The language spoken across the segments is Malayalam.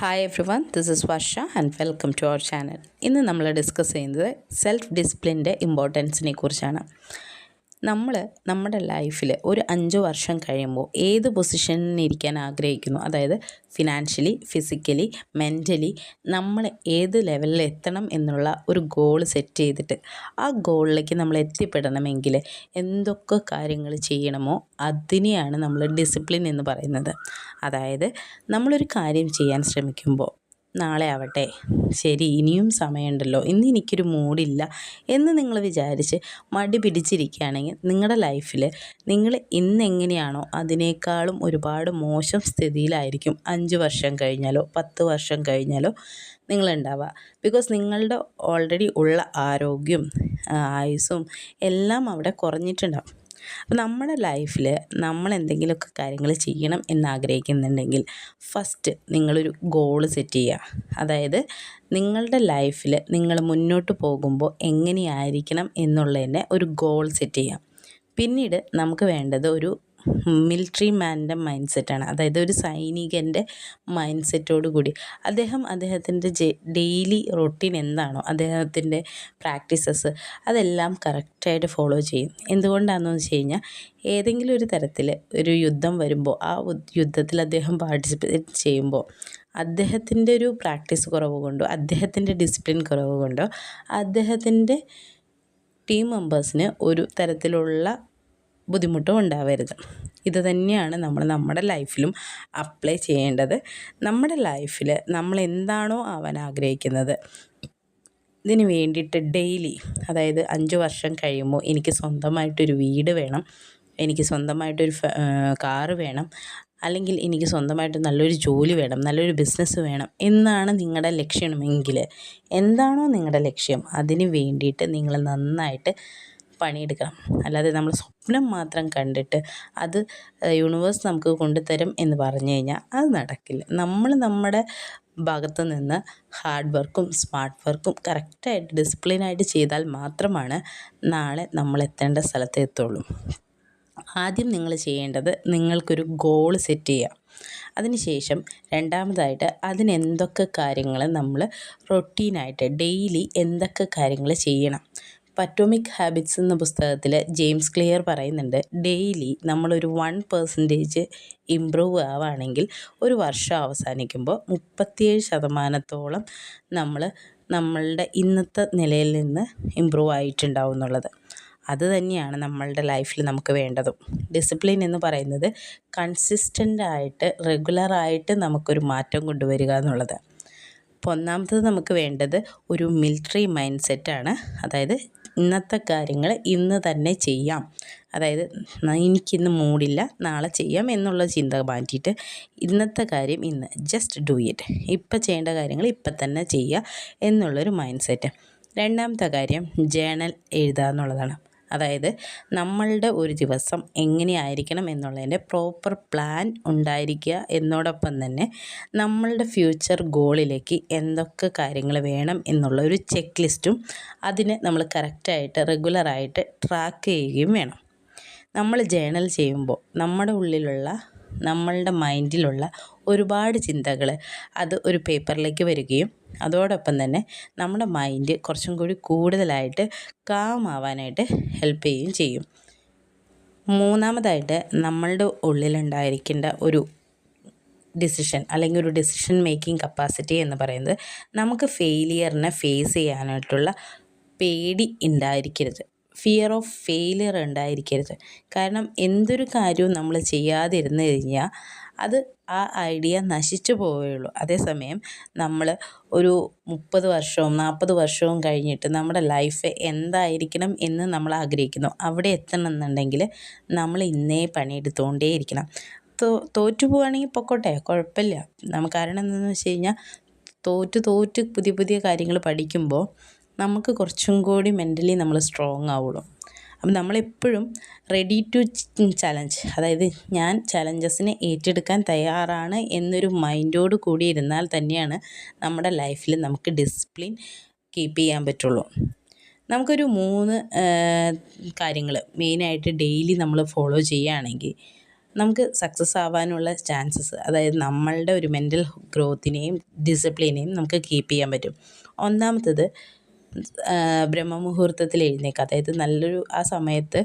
Hi everyone this is Varsha and welcome to our channel ഇന്ന് നമ്മൾ ഡിസ്കസ് ചെയ്യുന്നത് സെൽഫ് ഡിസിപ്ലിന്റെ ഇമ്പോർട്ടൻസിനെ കുറിച്ചാണ്. നമ്മൾ നമ്മുടെ ലൈഫിൽ ഒരു അഞ്ച് വർഷം കഴിയുമ്പോൾ ഏത് പൊസിഷനിൽ ഇരിക്കാൻ ആഗ്രഹിക്കുന്നു? അതായത് ഫിനാൻഷ്യലി ഫിസിക്കലി മെന്റലി നമ്മൾ ഏത് ലെവലിൽ എത്തണം എന്നുള്ള ഒരു ഗോൾ സെറ്റ് ചെയ്തിട്ട് ആ ഗോളിലേക്ക് നമ്മൾ എത്തിപ്പെടണമെങ്കിൽ എന്തൊക്കെ കാര്യങ്ങൾ ചെയ്യണമോ അതിനെയാണ് നമ്മൾ ഡിസിപ്ലിൻ എന്ന് പറയുന്നത്. അതായത് നമ്മളൊരു കാര്യം ചെയ്യാൻ ശ്രമിക്കുമ്പോൾ നാളെ ആവട്ടെ. ശരി ഇനിയും സമയമുണ്ടല്ലോ. ഇന്ന് എനിക്കൊരു മൂഡില്ല എന്ന് നിങ്ങൾ വിചാരിച്ച് മടി പിടിച്ചിരിക്കുകയാണെങ്കിൽ നിങ്ങളുടെ ലൈഫിൽ നിങ്ങൾ ഇന്നെങ്ങനെയാണോ അതിനേക്കാളും ഒരുപാട് മോശം സ്ഥിതിയിലായിരിക്കും. അഞ്ച് വർഷം കഴിഞ്ഞാലോ പത്ത് വർഷം കഴിഞ്ഞാലോ നിങ്ങളുണ്ടാവുക. ബിക്കോസ് നിങ്ങളുടെ ഓൾറെഡി ഉള്ള ആരോഗ്യം ആയുസ്സും എല്ലാം അവിടെ കുറഞ്ഞിട്ടുണ്ടാവും. നമ്മുടെ ലൈഫിൽ നമ്മൾ എന്തെങ്കിലുമൊക്കെ കാര്യങ്ങൾ ചെയ്യണം എന്നാഗ്രഹിക്കുന്നുണ്ടെങ്കിൽ ഫസ്റ്റ് നിങ്ങളൊരു ഗോൾ സെറ്റ് ചെയ്യുക. അതായത് നിങ്ങളുടെ ലൈഫിൽ നിങ്ങൾ മുന്നോട്ട് പോകുമ്പോൾ എങ്ങനെയായിരിക്കണം എന്നുള്ളതിന്റെ ഒരു ഗോൾ സെറ്റ് ചെയ്യാം പിന്നീട് നമുക്ക് വേണ്ടത് ഒരു മിലിറ്ററി മാന്റെ മൈൻഡ് സെറ്റാണ് അതായത് ഒരു സൈനികന്റെ മൈൻഡ് സെറ്റോട് കൂടി. അദ്ദേഹം അദ്ദേഹത്തിന്റെ ഡെയിലി റൊട്ടീൻ എന്താണോ അദ്ദേഹത്തിന്റെ പ്രാക്ടീസസ് അതെല്ലാം കറക്റ്റായിട്ട് ഫോളോ ചെയ്യും. എന്തുകൊണ്ടാണെന്ന് വെച്ച് കഴിഞ്ഞാൽ ഏതെങ്കിലും ഒരു തരത്തിൽ ഒരു യുദ്ധം വരുമ്പോൾ ആ യുദ്ധത്തിൽ അദ്ദേഹം പാർട്ടിസിപ്പേറ്റ് ചെയ്യുമ്പോൾ അദ്ദേഹത്തിന്റെ ഒരു പ്രാക്ടീസ് കുറവ് കൊണ്ടോ അദ്ദേഹത്തിന്റെ ഡിസിപ്ലിൻ കുറവ് കൊണ്ടോ അദ്ദേഹത്തിന്റെ ടീം മെമ്പേഴ്സിന് ഒരു തരത്തിലുള്ള ബുദ്ധിമുട്ടും ഉണ്ടാവരുത്. ഇത് തന്നെയാണ് നമ്മൾ നമ്മുടെ ലൈഫിലും അപ്ലൈ ചെയ്യേണ്ടത്. നമ്മുടെ ലൈഫിൽ നമ്മൾ എന്താണോ ആവാൻ ആഗ്രഹിക്കുന്നത്. ഇതിന് വേണ്ടിയിട്ട് ഡെയിലി അതായത് അഞ്ച് വർഷം കഴിയുമ്പോൾ എനിക്ക് സ്വന്തമായിട്ടൊരു വീട് വേണം എനിക്ക് സ്വന്തമായിട്ടൊരു കാറ് വേണം അല്ലെങ്കിൽ എനിക്ക് സ്വന്തമായിട്ട് നല്ലൊരു ജോലി വേണം നല്ലൊരു ബിസിനസ് വേണം എന്നാണ് നിങ്ങളുടെ ലക്ഷ്യമെങ്കിൽ. എന്താണോ നിങ്ങളുടെ ലക്ഷ്യം. അതിന് വേണ്ടിയിട്ട് നിങ്ങൾ നന്നായിട്ട് പണിയെടുക്കണം. അല്ലാതെ നമ്മൾ സ്വപ്നം മാത്രം കണ്ടിട്ട് അത് യൂണിവേഴ്സ് നമുക്ക് കൊണ്ടുതരും എന്ന് പറഞ്ഞു കഴിഞ്ഞാൽ അത് നടക്കില്ല. നമ്മൾ നമ്മുടെ ഭാഗത്ത് നിന്ന് ഹാർഡ് വർക്കും സ്മാർട്ട് വർക്കും കറക്റ്റായിട്ട് ഡിസിപ്ലിനായിട്ട് ചെയ്താൽ മാത്രമാണ് നാളെ നമ്മൾ എത്തേണ്ട സ്ഥലത്ത് എത്തുള്ളൂ. ആദ്യം നിങ്ങൾ ചെയ്യേണ്ടത് നിങ്ങൾക്കൊരു ഗോൾ സെറ്റ് ചെയ്യുക. അതിനുശേഷം രണ്ടാമതായിട്ട് അതിനെന്തൊക്കെ കാര്യങ്ങൾ നമ്മൾ റൊട്ടീനായിട്ട് ഡെയിലി എന്തൊക്കെ കാര്യങ്ങൾ ചെയ്യണം. പറ്റോമിക് ഹാബിറ്റ്സ് എന്ന പുസ്തകത്തിൽ ജെയിംസ് ക്ലിയർ പറയുന്നുണ്ട് ഡെയിലി നമ്മളൊരു വൺ പെർസെന്റേജ് ഇമ്പ്രൂവ് ആവുകയാണെങ്കിൽ ഒരു വർഷം അവസാനിക്കുമ്പോൾ മുപ്പത്തിയേഴ് ശതമാനത്തോളം നമ്മൾ നമ്മളുടെ ഇന്നത്തെ നിലയിൽ നിന്ന് ഇമ്പ്രൂവ് ആയിട്ടുണ്ടാവും എന്നുള്ളത്. അത് തന്നെയാണ് നമ്മളുടെ ലൈഫിൽ നമുക്ക് വേണ്ടതും. ഡിസിപ്ലിൻ എന്ന് പറയുന്നത് കൺസിസ്റ്റന്റ് ആയിട്ട് റെഗുലറായിട്ട് നമുക്കൊരു മാറ്റം കൊണ്ടുവരിക എന്നുള്ളത്. അപ്പോൾ ഒന്നാമത്തത് നമുക്ക് വേണ്ടത് ഒരു മിലിറ്ററി മൈൻഡ് സെറ്റാണ് അതായത് ഇന്നത്തെ കാര്യങ്ങൾ ഇന്ന് തന്നെ ചെയ്യാം. അതായത് എനിക്കിന്ന് മൂടില്ല നാളെ ചെയ്യാം എന്നുള്ള ചിന്ത മാറ്റിയിട്ട് ഇന്നത്തെ കാര്യം ഇന്ന് ജസ്റ്റ് ഡു ഇറ്റ് ഇപ്പം ചെയ്യേണ്ട കാര്യങ്ങൾ ഇപ്പം തന്നെ ചെയ്യുക എന്നുള്ളൊരു മൈൻഡ് സെറ്റ് രണ്ടാമത്തെ കാര്യം ജേണൽ എഴുതുക എന്നുള്ളതാണ്. അതായത് നമ്മളുടെ ഒരു ദിവസം എങ്ങനെയായിരിക്കണം എന്നുള്ളതിന്റെ പ്രോപ്പർ പ്ലാൻ ഉണ്ടായിരിക്കുക. എന്നോടൊപ്പം തന്നെ നമ്മളുടെ ഫ്യൂച്ചർ ഗോളിലേക്ക് എന്തൊക്കെ കാര്യങ്ങൾ വേണം എന്നുള്ള ഒരു ചെക്ക് ലിസ്റ്റും അതിനെ നമ്മൾ കറക്റ്റായിട്ട് റെഗുലറായിട്ട് ട്രാക്ക് ചെയ്യുകയും വേണം. നമ്മൾ ജേണൽ ചെയ്യുമ്പോൾ നമ്മുടെ ഉള്ളിലുള്ള നമ്മളുടെ മൈൻഡിലുള്ള ഒരുപാട് ചിന്തകൾ അത് ഒരു പേപ്പറിലേക്ക് വരികയും അതോടൊപ്പം തന്നെ നമ്മുടെ മൈൻഡ് കുറച്ചും കൂടി കൂടുതലായിട്ട് കാം ആവാനായിട്ട് ഹെൽപ്പ് ചെയ്യുകയും ചെയ്യും. മൂന്നാമതായിട്ട് നമ്മളുടെ ഉള്ളിലുണ്ടായിരിക്കേണ്ട ഒരു ഡിസിഷൻ അല്ലെങ്കിൽ ഒരു ഡിസിഷൻ മേക്കിംഗ് കപ്പാസിറ്റി എന്ന് പറയുന്നത് നമുക്ക് ഫെയിലിയറിനെ ഫേസ് ചെയ്യാനായിട്ടുള്ള പേടി ഉണ്ടായിരിക്കരുത്. ഫിയർ ഓഫ് ഫെയിലിയർ ഉണ്ടായിരിക്കരുത്. കാരണം എന്തൊരു കാര്യവും നമ്മൾ ചെയ്യാതിരുന്നു കഴിഞ്ഞാൽ അത് ആ ഐഡിയ നശിച്ചു പോവുകയുള്ളൂ. അതേസമയം നമ്മൾ ഒരു മുപ്പത് വർഷവും നാൽപ്പത് വർഷവും കഴിഞ്ഞിട്ട് നമ്മുടെ ലൈഫ് എന്തായിരിക്കണം എന്ന് നമ്മൾ ആഗ്രഹിക്കുന്നു. അവിടെ എത്തണം എന്നുണ്ടെങ്കിൽ നമ്മൾ ഇന്നേ പണിയെടുത്തുകൊണ്ടേയിരിക്കണം തോ തോറ്റു പോവുകയാണെങ്കിൽ പൊക്കോട്ടെ കുഴപ്പമില്ല നമുക്ക് കാരണം എന്താണെന്ന് വെച്ച് കഴിഞ്ഞാൽ തോറ്റ് തോറ്റ് പുതിയ പുതിയ കാര്യങ്ങൾ പഠിക്കുമ്പോൾ നമുക്ക് കുറച്ചും കൂടി മെന്റലി നമ്മൾ സ്ട്രോങ് ആവുള്ളൂ. അപ്പം നമ്മളെപ്പോഴും റെഡി ടു ചലഞ്ച് അതായത് ഞാൻ ചലഞ്ചസിനെ ഏറ്റെടുക്കാൻ തയ്യാറാണ് എന്നൊരു മൈൻഡോട് കൂടി ഇരുന്നാൽ തന്നെയാണ് നമ്മുടെ ലൈഫിൽ നമുക്ക് ഡിസിപ്ലിൻ കീപ്പ് ചെയ്യാൻ പറ്റുള്ളൂ. നമുക്കൊരു മൂന്ന് കാര്യങ്ങൾ മെയിനായിട്ട് ഡെയിലി നമ്മൾ ഫോളോ ചെയ്യുകയാണെങ്കിൽ നമുക്ക് സക്സസ് ആവാനുള്ള ചാൻസസ് അതായത് നമ്മളുടെ ഒരു മെന്റൽ ഗ്രോത്തിനെയും ഡിസിപ്ലിനെയും നമുക്ക് കീപ്പ് ചെയ്യാൻ പറ്റും. ഒന്നാമത്തത് ബ്രഹ്മമുഹൂർത്തത്തിൽ എഴുന്നേൽക്കുക. അതായത് നല്ലൊരു ആ സമയത്ത്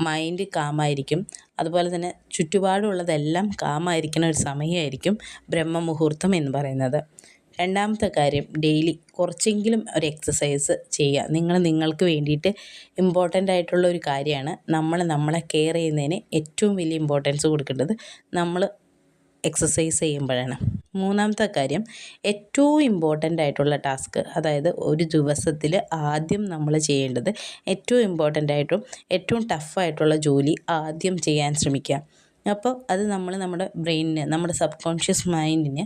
മൈൻഡ് കാമായിരിക്കും. അതുപോലെ തന്നെ ചുറ്റുപാടുള്ളതെല്ലാം കാമായിരിക്കുന്ന ഒരു സമയമായിരിക്കും ബ്രഹ്മമുഹൂർത്തം എന്ന് പറയുന്നത്. രണ്ടാമത്തെ കാര്യം ഡെയിലി കുറച്ചെങ്കിലും ഒരു എക്സസൈസ് ചെയ്യുക. നിങ്ങൾ നിങ്ങൾക്ക് വേണ്ടിയിട്ട് ഇമ്പോർട്ടന്റ് ആയിട്ടുള്ള ഒരു കാര്യമാണ് നമ്മൾ നമ്മളെ കെയർ ചെയ്യുന്നതിന് ഏറ്റവും വലിയ ഇമ്പോർട്ടൻസ് കൊടുക്കേണ്ടത് നമ്മൾ എക്സസൈസ് ചെയ്യുമ്പോഴാണ്. മൂന്നാമത്തെ കാര്യം ഏറ്റവും ഇമ്പോർട്ടന്റ് ആയിട്ടുള്ള ടാസ്ക് അതായത് ഒരു ദിവസത്തിൽ ആദ്യം നമ്മൾ ചെയ്യേണ്ടത് ഏറ്റവും ഇമ്പോർട്ടന്റ് ആയിട്ടും ഏറ്റവും ടഫായിട്ടുള്ള ജോലി ആദ്യം ചെയ്യാൻ ശ്രമിക്കുക. അപ്പോൾ അത് നമ്മൾ നമ്മുടെ ബ്രെയിനിന് നമ്മുടെ സബ് കോൺഷ്യസ് മൈൻഡിന്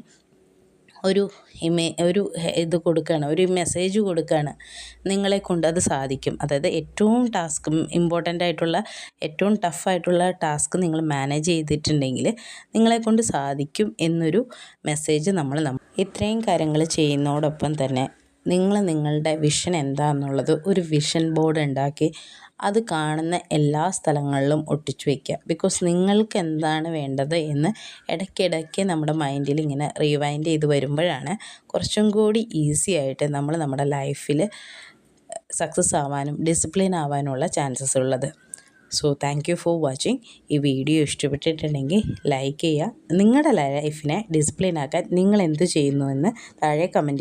ഒരു ഇമേ ഒരു ഇത് കൊടുക്കുകയാണ് ഒരു മെസ്സേജ് കൊടുക്കുകയാണ് നിങ്ങളെ കൊണ്ട് അത് സാധിക്കും. അതായത് ഏറ്റവും ടാസ്ക് ഇമ്പോർട്ടന്റ് ആയിട്ടുള്ള ഏറ്റവും ടഫായിട്ടുള്ള ടാസ്ക് നിങ്ങൾ മാനേജ് ചെയ്തിട്ടുണ്ടെങ്കിൽ നിങ്ങളെ കൊണ്ട് സാധിക്കും എന്നൊരു മെസ്സേജ് നമ്മൾ ഇത്രയും കാര്യങ്ങൾ ചെയ്യുന്നതോടൊപ്പം തന്നെ നിങ്ങൾ നിങ്ങളുടെ വിഷൻ എന്താണെന്നുള്ളത് ഒരു വിഷൻ ബോർഡ് ഉണ്ടാക്കി അത് കാണുന്ന എല്ലാ സ്ഥലങ്ങളിലും ഒട്ടിച്ചു വയ്ക്കുക ബിക്കോസ് നിങ്ങൾക്ക് എന്താണ് വേണ്ടത് എന്ന് ഇടയ്ക്കിടയ്ക്ക് നമ്മുടെ മൈൻഡിൽ ഇങ്ങനെ റീവൈൻഡ് ചെയ്ത് വരുമ്പോഴാണ് കുറച്ചും കൂടി ഈസി ആയിട്ട് നമ്മൾ നമ്മുടെ ലൈഫിൽ സക്സസ് ആവാനും ഡിസിപ്ലിൻ ആവാനുമുള്ള ചാൻസസ് ഉള്ളത്. So thank you for watching ഈ വീഡിയോ ഇഷ്ടപ്പെട്ടിട്ടുണ്ടെങ്കിൽ ലൈക്ക് ചെയ്യുക. നിങ്ങളുടെ ലൈഫിനെ ഡിസിപ്ലിൻ ആക്കാൻ നിങ്ങൾ എന്ത് ചെയ്യുന്നുവെന്ന് താഴെ കമന്റ്